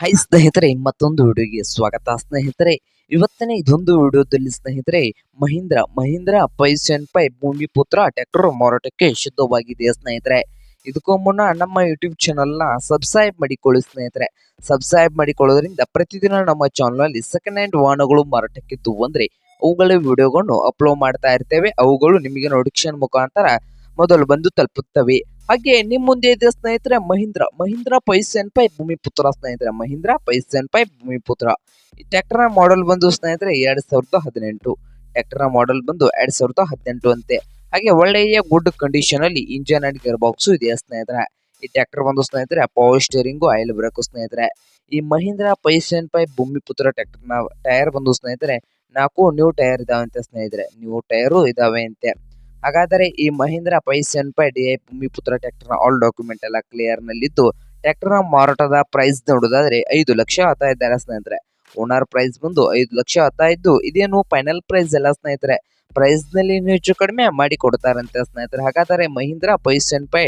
High ಸ್ನೇಹಿತರೆ, ಮತ್ತೊಂದು ವಿಡಿಯೋಗೆ ಸ್ವಾಗತ. ಸ್ನೇಹಿತರೆ, ಇವತ್ತನೇ ಇದೊಂದು ವಿಡಿಯೋದಲ್ಲಿ ಸ್ನೇಹಿತರೆ, ಮಹೀಂದ್ರ ಮಹೀಂದ್ರ ಪೈಸನ್ ಪೈ ಭೂಮಿ ಪುತ್ರ ಟ್ರ್ಯಾಕ್ಟರ್ ಮಾರಾಟಕ್ಕೆ ಸಿದ್ಧವಾಗಿದೆ ಸ್ನೇಹಿತರೆ. ಇದಕ್ಕೂ ಮುನ್ನ ನಮ್ಮ ಯೂಟ್ಯೂಬ್ ಚಾನಲ್ನ ಸಬ್ಸ್ಕ್ರೈಬ್ ಮಾಡಿಕೊಳ್ಳಿ ಸ್ನೇಹಿತರೆ. ಸಬ್ಸ್ಕ್ರೈಬ್ ಮಾಡಿಕೊಳ್ಳೋದ್ರಿಂದ ಪ್ರತಿದಿನ ನಮ್ಮ ಚಾನಲ್ನಲ್ಲಿ ಸೆಕೆಂಡ್ ಹ್ಯಾಂಡ್ ವಾಹನಗಳು ಮಾರಾಟಕ್ಕಿದ್ದು ಅಂದರೆ ಅವುಗಳ ವಿಡಿಯೋಗಳನ್ನು ಅಪ್ಲೋಡ್ ಮಾಡ್ತಾ ಇರ್ತೇವೆ. ಅವುಗಳು ನಿಮಗೆ ನೋಟಿಫಿಕೇಶನ್ ಮುಖಾಂತರ ಮೊದಲು ಬಂದು ತಲುಪುತ್ತವೆ. ಹಾಗೆ ನಿಮ್ ಮುಂದೆ ಇದೆ ಸ್ನೇಹಿತರೆ ಮಹೀಂದ್ರ. ಮಹೀಂದ್ರ ಪೈಸೆನ್ ಪೈ ಭೂಮಿಪುತ್ರ ಸ್ನೇಹಿತರೆ. ಮಹೀಂದ್ರ ಪೈಸೆನ್ ಪೈ ಭೂಮಿಪುತ್ರ. ಈ ಟ್ರ್ಯಾಕ್ಟರ್ ಮಾಡೆಲ್ ಬಂದು ಸ್ನೇಹಿತರೆ ಎರಡ್ ಸಾವಿರದ ಹದಿನೆಂಟು. ಟ್ರ್ಯಾಕ್ಟರ್ ಮಾಡೆಲ್ ಬಂದು ಎರಡ್ ಸಾವಿರದ ಹದಿನೆಂಟು ಅಂತೆ. ಹಾಗೆ ಒಳ್ಳೆಯ ಗುಡ್ ಕಂಡೀಷನ್ ಅಲ್ಲಿ ಇಂಜಿನ್ ಅಂಡ್ ಗೇರ್ ಬಾಕ್ಸ್ ಇದೆ ಸ್ನೇಹಿತರೆ. ಈ ಟ್ರ್ಯಾಕ್ಟರ್ ಬಂದು ಸ್ನೇಹಿತರೆ ಪವರ್ ಸ್ಟೇರಿಂಗು ಆಯಿಲ್ ಬ್ರೇಕ್ ಸ್ನೇಹಿತರೆ. ಈ ಮಹೀಂದ್ರ ಪೈಸೆನ್ ಪೈ ಭೂಮಿಪುತ್ರ ಟ್ರ್ಯಾಕ್ಟರ್ನ ಟೈರ್ ಬಂದು ಸ್ನೇಹಿತರೆ ನಾಲ್ಕು ನ್ಯೂ ಟೈರ್ ಇದಾವಂತೆ ಸ್ನೇಹಿತರೆ. ನ್ಯೂ ಟೈರು ಇದಾವೆ ಅಂತೆ. ಹಾಗಾದರೆ ಈ Mahindra five seven five D I Bhoomiputra tractor all document ಎಲ್ಲ ಕ್ಲಿಯರ್ ನಲ್ಲಿದ್ದು ಟ್ರ್ಯಾಕ್ಟರ್ ಮಾರಾಟದ ಪ್ರೈಸ್ ನೋಡೋದಾದ್ರೆ ಐದು ಲಕ್ಷ ಹತ್ತಾ ಇದ್ದಾರೆ ಸ್ನೇಹಿತರೆ. ಓನರ್ ಪ್ರೈಸ್ ಬಂದು ಐದು ಲಕ್ಷ ಹತ್ತಾ ಇದ್ದು ಇದೇನು ಫೈನಲ್ ಪ್ರೈಸ್ ಎಲ್ಲ ಸ್ನೇಹಿತರೆ. ಪ್ರೈಸ್ನಲ್ಲಿ ಹೆಚ್ಚು ಕಡಿಮೆ ಮಾಡಿ ಕೊಡ್ತಾರಂತೆ ಸ್ನೇಹಿತರೆ. ಹಾಗಾದರೆ Mahindra five seven five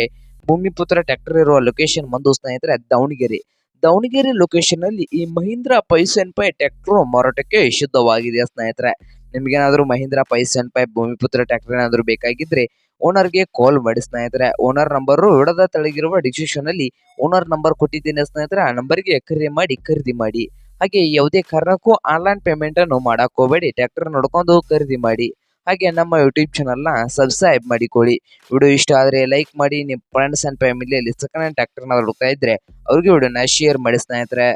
Bhoomiputra tractor ಇರುವ ಲೊಕೇಶನ್ ಬಂದು ಸ್ನೇಹಿತರೆ ದಾವಣಗೆರೆ. ದಾವಣಗೆರೆ ಲೊಕೇಶನ್ ಅಲ್ಲಿ ಈ ಮಹೀಂದ್ರ ಪೈಸನ್ ಪೈ ಟ್ರ್ಯಾಕ್ಟರ್ ಮಾರಾಟಕ್ಕೆ ಸಿದ್ಧವಾಗಿದೆ ಸ್ನೇಹಿತರೆ. ನಿಮ್ಗೇನಾದ್ರೂ Mahindra five seven five Bhoomiputra tractor ಏನಾದ್ರು ಬೇಕಾಗಿದ್ರೆ ಓನರ್ಗೆ ಕಾಲ್ ಮಾಡಿ ಸ್ನೇಹಿತರೆ. ಓನರ್ ನಂಬರ್ ವಿಡದ ತಳಗಿರುವ ಡಿಸ್ಕ್ರಿಪ್ಷನ್ ಅಲ್ಲಿ ಓನರ್ ನಂಬರ್ ಕೊಟ್ಟಿದ್ದೀನಿ ಸ್ನೇಹಿತರೆ. ಆ ನಂಬರ್ಗೆ ಕರೆ ಮಾಡಿ ಖರೀದಿ ಮಾಡಿ. ಹಾಗೆ ಯಾವುದೇ ಕಾರಣಕ್ಕೂ ಆನ್ಲೈನ್ ಪೇಮೆಂಟ್ ಅನ್ನು ಮಾಡಕ್ ಹೋಗಬೇಡಿ. ಟ್ರ್ಯಾಕ್ಟರ್ ನೋಡ್ಕೊಂಡು ಖರೀದಿ ಮಾಡಿ. ಹಾಗೆ ನಮ್ಮ ಯೂಟ್ಯೂಬ್ ಚಾನಲ್ನ ಸಬ್ಸ್ಕ್ರೈಬ್ ಮಾಡಿಕೊಳ್ಳಿ. ವಿಡಿಯೋ ಇಷ್ಟ ಆದರೆ ಲೈಕ್ ಮಾಡಿ. ನಿಮ್ಮ ಫ್ರೆಂಡ್ಸ್ ಅಂಡ್ ಫ್ಯಾಮಿಲಿಯಲ್ಲಿ ಸೆಕೆಂಡ್ ಹ್ಯಾಂಡ್ ಟ್ರ್ಯಾಕ್ಟರ್ನ ಹುಡುಕ್ತಾ ಇದ್ರೆ ಅವ್ರಿಗೆ ವಿಡಿಯೋನ ಶೇರ್ ಮಾಡಿ ಸ್ನೇಹಿತರೆ.